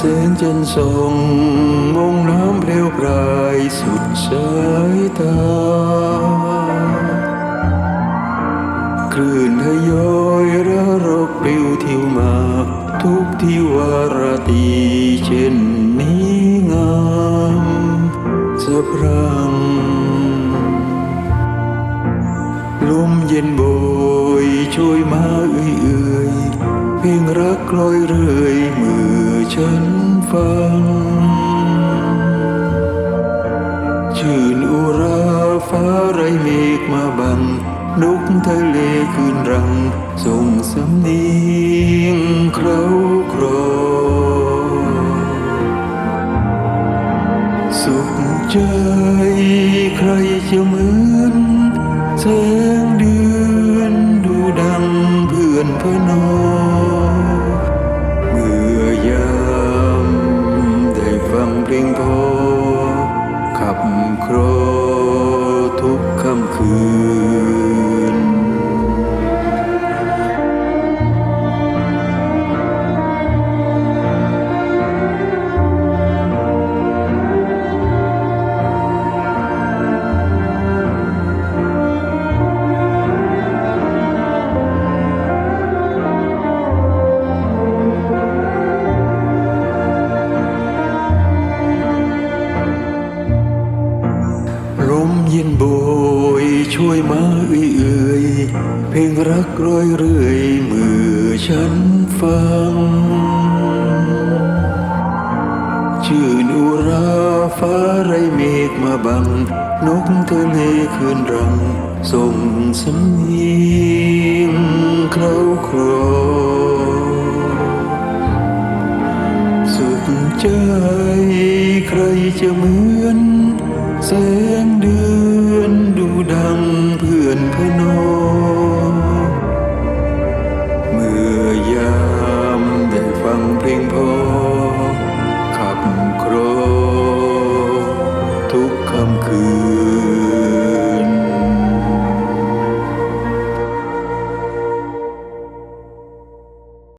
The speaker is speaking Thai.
แสงจันทร์ส่องมองน้ำเปลวปลายสุดสายตา คลื่นทยอยระรกปลิวทิวมา ทุกที่วารตีเช่นนี้งามสะพรังลมเย็นโบยช่วยมาเอื่อย เอื่อยเพลงรักลอยเรื่อยมือฉันฟัง ชื่นอุราฟ้าไรเมฆมาบังนกทะเลคืนรัง ส่งสำเนียงเคราครอสุขใจใครจะเหมือนแสงเดือนดูดังเพื่อนพนอ เย็นโบยช่วยมาเอื่อยเพลงรักร้อยเรื่อยมือฉันฟัง ชื่นอุราฟ้าไรเมฆมาบัง นกทะเลคืนรัง ส่งสำเนียงเคล้าคลอสุขใจใครจะเหมือนแส